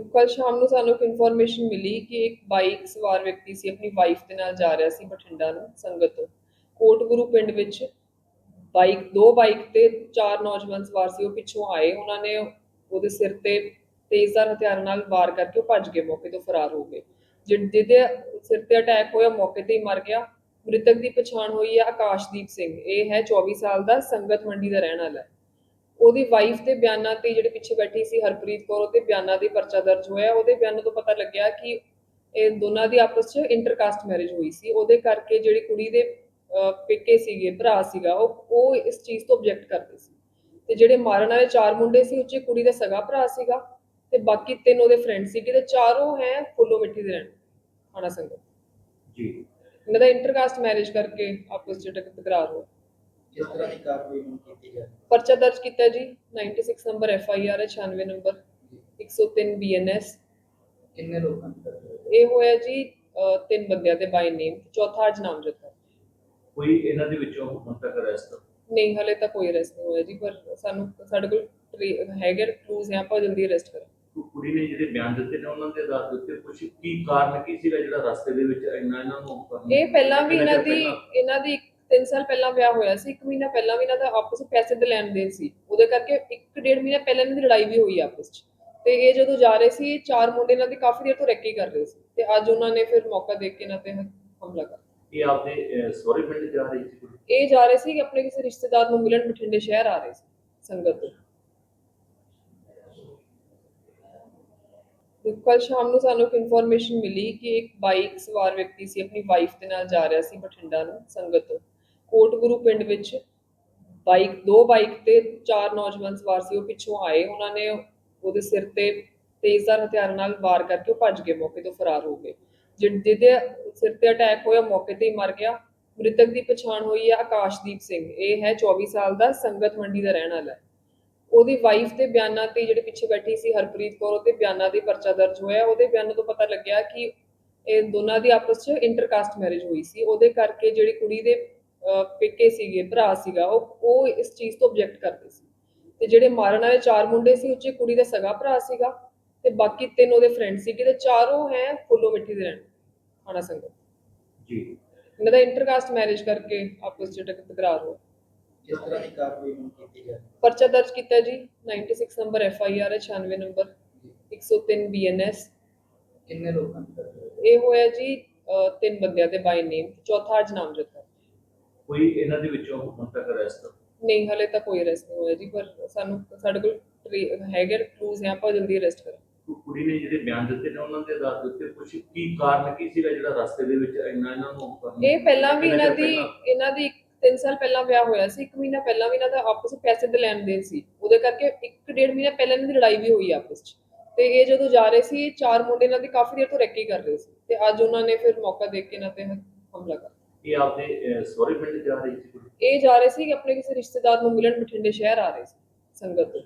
ਕੱਲ ਸ਼ਾਮ ਨੂੰ ਸਾਨੂੰ ਇੱਕ ਇਨਫੋਰਮੇਸ਼ਨ ਮਿਲੀ ਕਿ ਇੱਕ ਬਾਈਕ ਸਵਾਰ ਵਿਅਕਤੀ ਸੀ, ਆਪਣੀ ਵਾਈਫ ਦੇ ਨਾਲ ਜਾ ਰਿਹਾ ਸੀ ਬਠਿੰਡਾ ਨੂੰ, ਸੰਗਤ ਤੋਂ। ਕੋਟਗੁਰੂ ਪਿੰਡ ਵਿੱਚ ਬਾਈਕ ਦੋ ਬਾਈਕ ਤੇ ਚਾਰ ਨੌਜਵਾਨ ਸਵਾਰ ਸੀ, ਉਹ ਪਿੱਛੋਂ ਆਏ। ਉਹਨਾਂ ਨੇ ਉਹਦੇ ਸਿਰ ਤੇ ਤੇਜ਼ਧਾਰ ਹਥਿਆਰ ਨਾਲ ਵਾਰ ਕਰਕੇ ਉਹ ਭੱਜ ਗਏ, ਮੌਕੇ ਤੋਂ ਫਰਾਰ ਹੋ ਗਏ। ਜਿਹ- ਜਿਹਦੇ ਸਿਰ ਤੇ ਅਟੈਕ ਹੋਇਆ, ਮੌਕੇ ਤੇ ਹੀ ਮਰ ਗਿਆ। ਮ੍ਰਿਤਕ ਦੀ ਪਛਾਣ ਹੋਈ ਹੈ ਆਕਾਸ਼ਦੀਪ ਸਿੰਘ। ਇਹ ਹੈ 24 ਸਾਲ ਦਾ ਸੰਗਤ ਮੰਡੀ ਦਾ ਰਹਿਣ ਵਾਲਾ ਹੈ। ਉਹਦੀ ਵਾਈਫ ਦੇ ਬਿਆਨਾਂ ਤੇ ਜਿਹੜੇ ਪਿੱਛੇ ਬੈਠੀ ਸੀ ਹਰਪ੍ਰੀਤ ਕੌਰ ਉਹਦੇ ਬਿਆਨਾਂ ਦੇ ਪਰਚਾ ਦਰਜ ਹੋਇਆ। ਉਹਦੇ ਬਿਆਨਾਂ ਤੋਂ ਪਤਾ ਲੱਗਿਆ ਕਿ ਇਹ ਦੋਨਾਂ ਦੀ ਆਪਸ 'ਚ ਇੰਟਰਕਾਸਟ ਮੈਰਿਜ ਹੋਈ ਸੀ। ਉਹਦੇ ਕਰਕੇ ਜਿਹੜੀ ਕੁੜੀ ਦੇ ਪੇਕੇ ਸੀਗੇ ਭਰਾ ਸੀਗਾ ਉਹ ਉਹ ਇਸ ਚੀਜ਼ ਤੋਂ ਆਬਜੈਕਟ ਕਰਦੇ ਸੀ। ਤੇ ਜਿਹੜੇ ਮਾਰਨ ਵਾਲੇ ਚਾਰ ਮੁੰਡੇ ਸੀ ਉੱਚੇ ਕੁੜੀ ਦਾ ਸਗਾ ਭਰਾ ਸੀਗਾ ਤੇ ਬਾਕੀ ਤਿੰਨ ਉਹਦੇ ਫਰੈਂਡ ਸੀਗੇ ਤੇ ਚਾਰੋਂ ਹੈ ਫੁੱਲੋ ਮਿੱਟੀ ਦੇ ਰਹਿਣ ਖਾਣਾ ਸੰਗਤ। ਜੀ। ਇਹਨਾਂ ਦਾ ਇੰਟਰਕਾਸਟ ਮੈਰਿਜ ਕਰਕੇ ਆਪਸ 'ਚ ਟਕ- ਤਕਰਾਰ ਹੋਇਆ। ਕਿਸ ਤਰ੍ਹਾਂ ਦੀ ਕਾਰਵਾਈ ਹੁਣ ਕੀਤੀ ਜਾ ਰਹੀ ਪਰਚਾ ਦਰਜ ਕੀਤਾ ਜੀ 96 ਨੰਬਰ ਐਫ ਆਈ ਆਰ ਹੈ 96 ਨੰਬਰ 103 ਬੀ ਐਨ ਐਸ ਕਿੰਨੇ ਲੋਕਾਂ ਦੀ ਕਾਰਵਾਈ? ਇਹ ਹੋਇਆ ਜੀ ਅਹ, ਤਿੰਨ ਬੰਦਿਆਂ ਦੇ ਬਾਈ ਨੇਮ ਚੌਥਾ ਅੱਜ ਨਾਮਜ਼ਦ ਹੈ। ਕੋਈ ਇਹਨਾਂ ਦੇ ਵਿੱਚੋਂ ਹੁਣ ਤੱਕ ਅਰੈਸਟ ਨਹੀਂ ਹਲੇ ਤੱਕ ਕੋਈ ਅਰੈਸਟ ਨਹੀਂ ਹੋਇਆ ਜੀ ਪਰ ਸਾਨੂੰ ਸਾਡੇ ਕੋਲ ਟਰੀ- ਹੈਗੇ ਕਲੂਜ਼ ਹੈ ਆਪਾਂ ਜਲਦੀ ਅਰੈਸਟ ਕਰਾਂਗੇ। ਕੁੜੀ ਨੇ ਜਿਹੜੇ ਬਿਆਨ ਦਿੱਤੇ ਨੇ ਉਹਨਾਂ ਦੇ ਆਧਾਰ ਦੇ ਉੱਤੇ ਕੁਝ ਕੀ ਕਾਰਨ ਕੀ ਸੀਗਾ ਜਿਹੜਾ ਰਸਤੇ ਦੇ ਵਿੱਚ ਇੰਨਾ ਇਹਨਾਂ ਨੂੰ ਕਰਨ- ਇਹ ਪਹਿਲਾਂ ਵੀ ਇਹਨਾਂ ਦੀ? ਇਹਨਾਂ ਦੀ 3 ਸਾਲ ਪਹਿਲਾਂ ਵਿਆਹ ਹੋਇਆ ਸੀ 1 ਮਹੀਨਾ ਪਹਿਲਾਂ ਵੀ ਇਹਨਾਂ ਦਾ ਆਪਸ ਵਿੱਚ ਪੈਸੇ ਦੇ ਲੈਣ ਦੇਣ ਸੀ। ਉਹਦੇ ਕਰਕੇ 1.5 ਮਹੀਨਾ ਪਹਿਲਾਂ ਇਹਨਾਂ ਦੀ ਲੜਾਈ ਵੀ ਹੋਈ ਆਪਸ ਵਿੱਚ। ਤੇ ਇਹ ਜਦੋਂ ਜਾ ਰਹੇ ਸੀ ਚਾਰ ਮੁੰਡੇ ਇਹਨਾਂ ਦੀ ਕਾਫੀ ਦੇਰ ਤੋਂ ਰੈਕੀ ਕਰ ਰਹੇ ਸੀ। ਤੇ ਅੱਜ ਉਹਨਾਂ ਨੇ ਫਿਰ ਮੌਕਾ ਦੇਖ ਕੇ ਇਹਨਾਂ ਤੇ ਹਮਲਾ ਕਰ ਇਹ ਆਪਦੇ ਸੋਰੀ ਪਿੰਡ ਜਾ ਰਹੀ ਸੀ ਇਹ ਜਾ ਰਹੇ ਸੀ ਆਪਣੇ ਕਿਸੇ ਰਿਸ਼ਤੇਦਾਰ ਨੂੰ ਮਿਲਣ ਬਠਿੰਡੇ ਸ਼ਹਿਰ ਆ ਰਹੇ ਸੀ ਸੰਗਤ ਤੋਂ। ਕੱਲ ਸ਼ਾਮ ਨੂੰ ਸਾਨੂੰ ਇੱਕ ਇਨਫੋਰਮੇਸ਼ਨ ਮਿਲੀ ਕਿ ਇੱਕ ਬਾਈਕ ਸਵਾਰ ਵਿਅਕਤੀ ਸੀ ਆਪਣੀ ਵਾਈਫ ਦੇ ਨਾਲ ਜਾ ਰਿਹਾ ਸੀ ਬਠਿੰਡਾ ਨੂੰ ਸੰਗਤ ਤੋਂ। ਕੋਟਗੁਰੂ ਪਿੰਡ ਵਿੱਚ ਬਾਈਕ ਦੋ ਬਾਈਕ ਤੇ ਚਾਰ ਨੌਜਵਾਨ ਸਵਾਰ ਸੀ, ਉਹ ਪਿੱਛੋਂ ਆਏ। ਉਹਨਾਂ ਨੇ ਉਹਦੇ ਸਿਰ ਤੇ ਤੇਜ਼ਧਾਰ ਹਥਿਆਰ ਨਾਲ ਵਾਰ ਕਰਕੇ ਉਹ ਭੱਜ ਗਏ, ਮੌਕੇ ਤੋਂ ਫਰਾਰ ਹੋ ਗਏ। ਜਿਹਦੇ ਸਿਰ ਤੇ ਅਟੈਕ ਹੋਇਆ, ਮੌਕੇ ਤੇ ਹੀ ਮਰ ਗਿਆ। ਮ੍ਰਿਤਕ ਦੀ ਪਛਾਣ ਹੋਈ ਹੈ ਆਕਾਸ਼ਦੀਪ ਸਿੰਘ। ਇਹ ਹੈ 24 ਸਾਲ ਦਾ ਸੰਗਤ ਮੰਡੀ ਦਾ ਰਹਿਣ ਵਾਲਾ ਹੈ। ਉਹਦੀ ਵਾਈਫ ਦੇ ਬਿਆਨਾਂ ਤੇ ਜਿਹੜੇ ਪਿੱਛੇ ਬੈਠੀ ਸੀ ਹਰਪ੍ਰੀਤ ਕੌਰ, ਉਹਦੇ ਬਿਆਨਾਂ ਦੇ ਪਰਚਾ ਦਰਜ ਹੋਇਆ। ਉਹਦੇ ਬਿਆਨਾਂ ਤੋਂ ਪਤਾ ਲੱਗਿਆ ਕਿ ਇਹ ਦੋਨਾਂ ਦੀ ਆਪਸ 'ਚ ਇੰਟਰਕਾਸਟ ਮੈਰਿਜ ਹੋਈ ਸੀ। ਉਹਦੇ ਕਰਕੇ ਜਿਹੜੀ ਕੁੜੀ ਦੇ ਪੇਕੇ ਸੀਗੇ ਭਰਾ ਸੀਗਾ ਉਹ ਉਹ ਇਸ ਚੀਜ਼ ਤੋਂ ਆਬਜੈਕਟ ਕਰਦੇ ਸੀ। ਤੇ ਜਿਹੜੇ ਮਾਰਨ ਵਾਲੇ ਚਾਰ ਮੁੰਡੇ ਸੀ ਉੱਚੇ ਕੁੜੀ ਦਾ ਸਗਾ ਭਰਾ ਸੀਗਾ ਤੇ ਬਾਕੀ ਤਿੰਨ ਉਹਦੇ ਫਰੈਂਡ ਸੀਗੇ ਤੇ ਚਾਰੋਂ ਹੈ ਫੁੱਲੋ ਮਿੱਟੀ ਦੇ ਰਹਿਣ ਖਾਣਾ ਸੰਗਤ। ਜੀ। ਇਹਨਾਂ ਦਾ ਇੰਟਰਕਾਸਟ ਮੈਰਿਜ ਕਰਕੇ ਆਪਸ 'ਚ ਟਕ- ਤਕਰਾਰ ਹੋਇਆ ਕਿਸ ਤਰ੍ਹਾਂ ਦੀ ਕਾਰਵਾਈ ਹੁਣ ਕੀਤੀ ਜਾ? ਪਰਚਾ ਦਰਜ ਕੀਤਾ ਜੀ 96 ਨੰਬਰ ਐਫ ਆਈ ਆਰ ਹੈ 96 ਨੰਬਰ 103 ਬੀ ਐਨ ਐਸ ਕਿੰਨੇ ਲੋਕਾਂ ਦੀ? ਇਹ ਹੋਇਆ ਜੀ ਅਹ, ਤਿੰਨ ਬੰਦਿਆਂ ਦੇ ਬਾਈ ਨੇਮ ਚੌਥਾ ਅੱਜ ਨਾਮਜ਼ਦ ਕੋਈ ਇਹਨਾਂ ਦੇ ਵਿੱਚੋਂ ਹੁਣ ਤੱਕ ਅਰੈਸਟ ਨਹੀਂ ਹਲੇ ਤੱਕ ਕੋਈ ਅਰੈਸਟ ਨਹੀਂ ਹੋਇਆ ਜੀ ਪਰ ਸਾਨੂੰ ਸਾਡੇ ਕੋਲ ਟਰੀ- ਹੈਗੇ ਕਲੂਜ਼ ਹੈ ਆਪਾਂ ਜਲਦੀ ਅਰੈਸਟ ਕਰਾਂਗੇ। ਕੁੜੀ ਨੇ ਜਿਹੜੇ ਬਿਆਨ ਦਿੱਤੇ ਨੇ ਉਹਨਾਂ ਦੇ ਆਧਾਰ ਦੇ ਉੱਤੇ ਕੁਝ ਕੀ ਕਾਰਨ ਕੀ ਸੀਗਾ ਜਿਹੜਾ ਰਸਤੇ ਦੇ ਵਿੱਚ ਇੰਨਾ ਇਹਨਾਂ ਨੂੰ ਕਰਨ- ਇਹ ਪਹਿਲਾਂ ਵੀ ਇਹਨਾਂ ਦੀ? ਇਹਨਾਂ ਦੀ 3 ਸਾਲ ਪਹਿਲਾਂ ਵਿਆਹ ਹੋਇਆ ਸੀ 1 ਮਹੀਨਾ ਪਹਿਲਾਂ ਵੀ ਇਹਨਾਂ ਦਾ ਆਪਸ ਵਿੱਚ ਪੈਸੇ ਦੇ ਲੈਣ ਦੇਣ ਸੀ। ਉਹਦੇ ਕਰਕੇ 1.5 ਮਹੀਨਾ ਪਹਿਲਾਂ ਇਹਨਾਂ ਦੀ ਲੜਾਈ ਵੀ ਹੋਈ ਆਪਸ ਵਿੱਚ। ਤੇ ਇਹ ਜਦੋਂ ਜਾ ਰਹੇ ਸੀ ਚਾਰ ਮੁੰਡੇ ਇਹਨਾਂ ਦੀ ਕਾਫੀ ਦੇਰ ਤੋਂ ਰੈਕੀ ਕਰ ਰਹੇ ਸੀ। ਤੇ ਅੱਜ ਉਹਨਾਂ ਨੇ ਫਿਰ ਮੌਕਾ ਦੇਖ ਕੇ ਇਹਨਾਂ ਤੇ ਹਮਲਾ ਕਰ ਇਹ ਆਪਦੇ ਸੋਰੀ ਪਿੰਡ ਜਾ ਰਹੀ ਸੀ ਕੁੜੀ ਇਹ ਜਾ ਰਹੇ ਸੀ ਆਪਣੇ ਕਿਸੇ ਰਿਸ਼ਤੇਦਾਰ ਨੂੰ ਮਿਲਣ ਬਠਿੰਡੇ ਸ਼ਹਿਰ ਆ ਰਹੇ ਸੀ, ਸੰਗਤ ਤੋਂ।